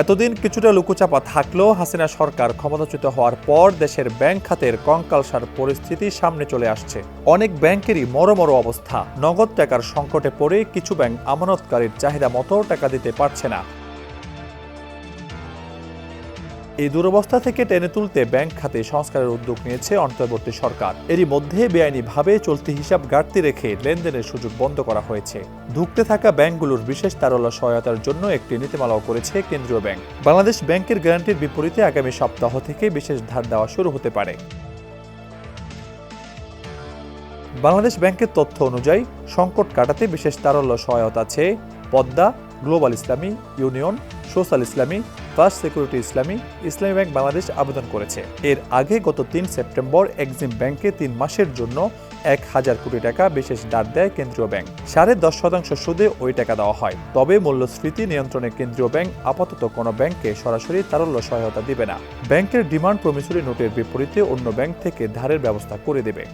এতদিন কিছুটা লুকোচাপা থাকলেও হাসিনা সরকার ক্ষমতাচ্যুত হওয়ার পর দেশের ব্যাংক খাতের কঙ্কালসার পরিস্থিতি সামনে চলে আসছে। অনেক ব্যাংকেরই মরমর অবস্থা। নগদ টাকার সংকটে পড়ে কিছু ব্যাংক আমানতকারীর চাহিদা মতো টাকা দিতে পারছে না। এই দুরবস্থা থেকে টেনে তুলতে ব্যাংক খাতে সংস্কারের উদ্যোগ নিয়েছে অন্তর্বর্তী সরকার। এরই মধ্যে বেআইনিভাবে চলতি হিসাব ঘাটতি রেখে লেনদেনের সুযোগ বন্ধ করা হয়েছে। ধুঁকতে থাকা ব্যাংকগুলোর বিশেষ তারল্য সহায়তার জন্য একটি নীতিমালাও করেছে কেন্দ্রীয় ব্যাংক। বাংলাদেশ ব্যাংকের গ্যারান্টির বিপরীতে আগামী সপ্তাহ থেকে বিশেষ ধার দেওয়া শুরু হতে পারে। বাংলাদেশ ব্যাংকের তথ্য অনুযায়ী, সংকট কাটাতে বিশেষ তারল্য সহায়তা আছে Padma, global Islami, union, social Islami first security Islami Islami bank Bangladesh আবেদন করেছে। এর আগে গত তিন সেপ্টেম্বর এক্সিম ব্যাংকে তিন মাসের জন্য এক হাজার কোটি টাকা বিশেষ দাঁড় দেয় কেন্দ্রীয় ব্যাংক। সাড়ে দশ শতাংশ সুদে ওই টাকা দেওয়া হয়। তবে মূল্যস্ফীতি নিয়ন্ত্রণে কেন্দ্রীয় ব্যাংক আপাতত কোনো ব্যাংকে সরাসরি তারল্য সহায়তা দিবে না। ব্যাংকের ডিমান্ড প্রমিসরি নোটের বিপরীতে অন্য ব্যাংক থেকে ধারের ব্যবস্থা করে দেবে।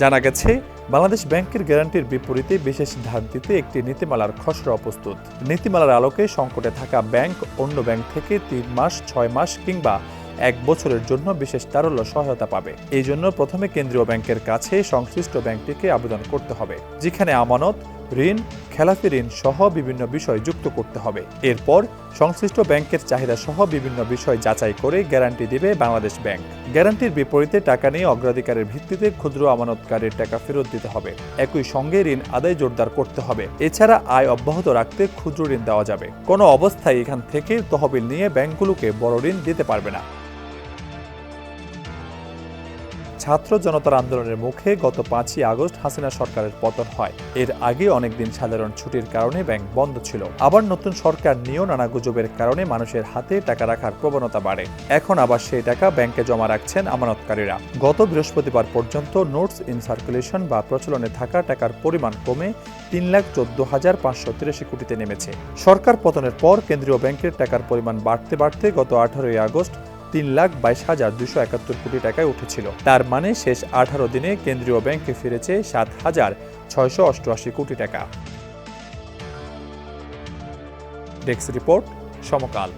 জানা গেছে বাংলাদেশ ব্যাংকের গ্যারান্টির বিপরীতে বিশেষ ধার দিতে একটি নীতিমালার খসড়া প্রস্তুত। নীতিমালার আলোকে সংকটে থাকা ব্যাংক অন্য ব্যাংক থেকে তিন মাস, ছয় মাস কিংবা এক বছরের জন্য বিশেষ তারল্য সহায়তা পাবে। এই জন্য প্রথমে কেন্দ্রীয় ব্যাংকের কাছে সংশ্লিষ্ট ব্যাংকটিকে আবেদন করতে হবে, যেখানে আমানত ঋণ, খেলাফি ঋণ সহ বিভিন্ন বিষয় যুক্ত করতে হবে। এরপর সংশ্লিষ্ট ব্যাংকের চাহিদা সহ বিভিন্ন বিষয় যাচাই করে গ্যারান্টি দিবে বাংলাদেশ ব্যাংক। গ্যারান্টির বিপরীতে টাকা নিয়ে অগ্রাধিকারের ভিত্তিতে ক্ষুদ্র আমানতকারীর টাকা ফেরত দিতে হবে। একই সঙ্গে ঋণ আদায় জোরদার করতে হবে। এছাড়া আয় অব্যাহত রাখতে ক্ষুদ্র ঋণ দেওয়া যাবে। কোনো অবস্থায় এখান থেকে তহবিল নিয়ে ব্যাংকগুলোকে বড় ঋণ দিতে পারবে না। ছাত্র জনতার আন্দোলনের মুখে গত পাঁচই আগস্ট হাসিনা সরকারের পতন হয়। এর আগে অনেকদিন সাধারণ ছুটির কারণে ব্যাংক বন্ধ ছিল। আবার নতুন সরকার নিয়েও নানা গুজবের কারণে মানুষের হাতে টাকা রাখার প্রবণতা বাড়ে। এখন আবার সেই টাকা ব্যাংকে জমা রাখছেন আমানতকারীরা। গত বৃহস্পতিবার পর্যন্ত নোটস ইন সার্কুলেশন বা প্রচলনে থাকা টাকার পরিমাণ কমে তিন লাখ চোদ্দ হাজার পাঁচশো তিরাশি কোটিতে নেমেছে। সরকার পতনের পর কেন্দ্রীয় ব্যাংকের টাকার পরিমাণ বাড়তে বাড়তে গত আঠারোই আগস্ট তিন লাখ বাইশ হাজার দুশো একাত্তর কোটি টাকায় উঠেছিল। তার মানে শেষ আঠারো দিনে কেন্দ্রীয় ব্যাংকে ফিরেছে সাত হাজার ছয়শো অষ্টআশি কোটি টাকা। Desk report Samakal.